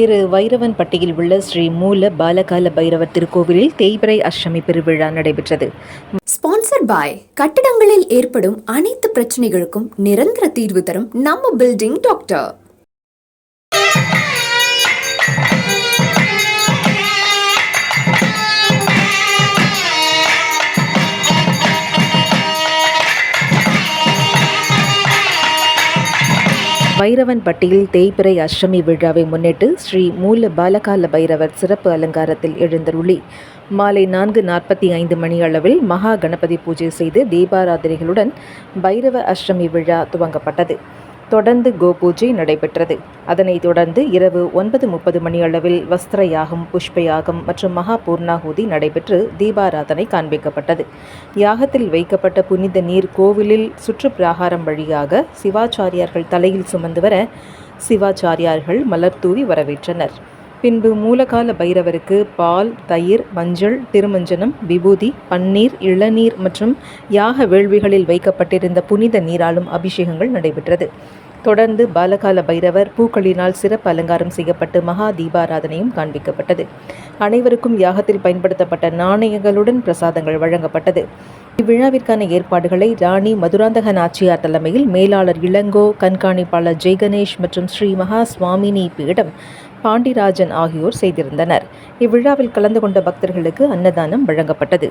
திரு வைரவன்பட்டியில் உள்ள ஸ்ரீ மூல பாலகால பைரவர் திருக்கோவிலில் தேய்பிரை அஷ்டமி பெருவிழா நடைபெற்றது. ஸ்பான்சர் பாய் கட்டிடங்களில் ஏற்படும் அனைத்து பிரச்சனைகளுக்கும் நிரந்தர தீர்வு தரும் நம்ம பில்டிங் டாக்டர் வைரவன்பட்டியில் தேய்பிறை அஷ்டமி விழாவை முன்னிட்டு ஸ்ரீ மூல பாலகால பைரவர் சிறப்பு அலங்காரத்தில் எழுந்தருளி மாலை நான்கு நாற்பத்தி ஐந்து மணி அளவில் மகா கணபதி பூஜை செய்து தீபாராதனைகளுடன் பைரவ அஷ்டமி விழா துவங்கப்பட்டது. தொடர்ந்து கோபூஜை நடைபெற்றது. அதனைத் தொடர்ந்து இரவு ஒன்பது முப்பது மணியளவில் வஸ்திர யாகம் புஷ்ப யாகம் மற்றும் மகா பூர்ணாகூதி நடைபெற்று தீபாராதனை காண்பிக்கப்பட்டது. யாகத்தில் வைக்கப்பட்ட புனித நீர் கோவிலில் சுற்றுப்பிரகாரம் வழியாக சிவாச்சாரியார்கள் தலையில் சுமந்து வர சிவாச்சாரியார்கள் மலர் தூவி வரவேற்றனர். பின்பு மூலகால பைரவருக்கு பால் தயிர் மஞ்சள் திருமஞ்சனம் விபூதி பன்னீர் இளநீர் மற்றும் யாக வேள்விகளில் வைக்கப்பட்டிருந்த புனித நீராலும் அபிஷேகங்கள் நடைபெற்றது. தொடர்ந்து பாலகால பைரவர் பூக்களினால் சிறப்பு அலங்காரம் செய்யப்பட்டு மகா தீபாராதனையும் காண்பிக்கப்பட்டது. அனைவருக்கும் யாகத்தில் பயன்படுத்தப்பட்ட நாணயங்களுடன் பிரசாதங்கள் வழங்கப்பட்டது. இவ்விழாவிற்கான ஏற்பாடுகளை ராணி மதுராந்தக நாச்சியார் தலைமையில் மேலாளர் இளங்கோ கண்காணிப்பாளர் ஜெய்கணேஷ் மற்றும் ஸ்ரீ மகா சுவாமினி பீடம் பாண்டிராஜன் ஆகியோர் செய்திருந்தனர். இவ்விழாவில் கலந்து கொண்ட பக்தர்களுக்கு அன்னதானம் வழங்கப்பட்டது.